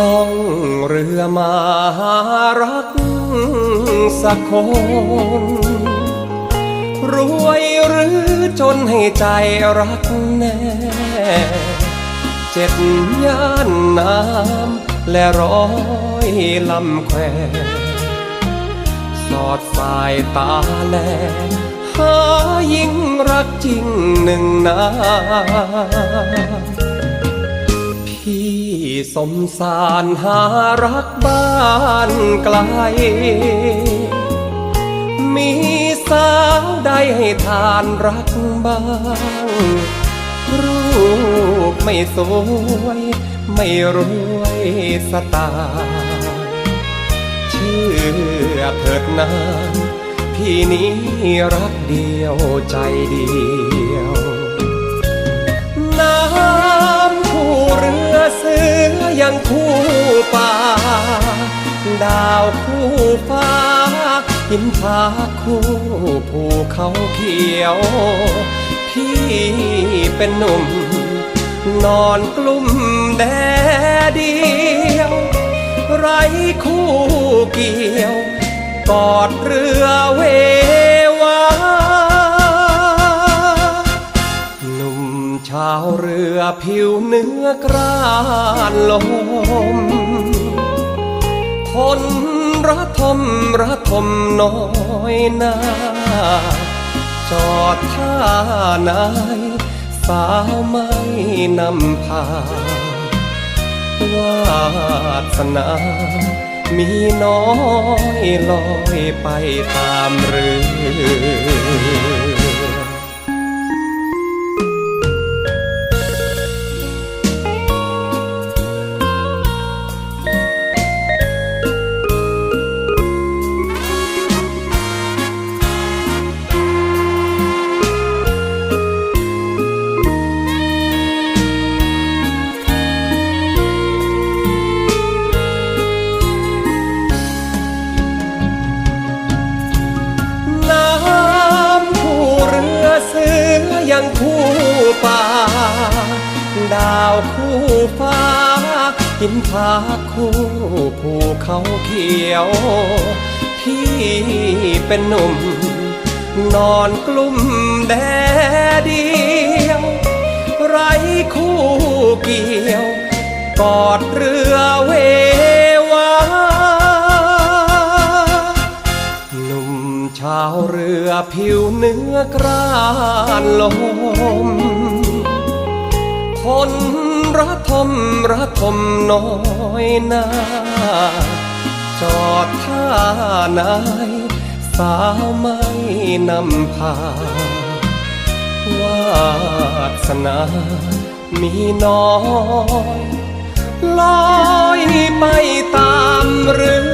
ล่องเรือมาหารักสักคน รวยหรือจนให้ใจรักแน่ เจ็ดย่านน้ำและร้อยลำแควสอดสายตาแลหายิ่งรักจริงหนึ่งนาพี่ สมสารหารักบ้านไกล มีสาวใดให้ทานรักบ้าง รูปไม่สวย ไม่รวยสตางค์เชื่อเถิดนางพี่นี้รักเดียวใจเดียว อเสือยังคู่ป่า ดาวคู่ฟ้า หินผาคู่ภูเขาเขียว พี่เป็นหนุ่ม นอนกลุ่มแดดเดียว ไรคู่เกี่ยว กอดเรือเว ผิวเนื้อกรานลมทนระทมระทมน้อยนาจอดท่านายสาวไม่นำพาวาสนามีน้อยลอยไปตามเรือ งคู่ป่า ดาวคู่ฟ้า หินผาคู่ภูเขาเขียว พี่เป็นหนุ่ม นอนกลุ่มแดดเดียว ไรคู่เกี่ยว กอดเรือาวเรือผิวเนื้อกรานลมทนระทมระทมน้อยนาจอดท่านายสาวไม่นำพาวาสนามีน้อยลอยไปตามเรือ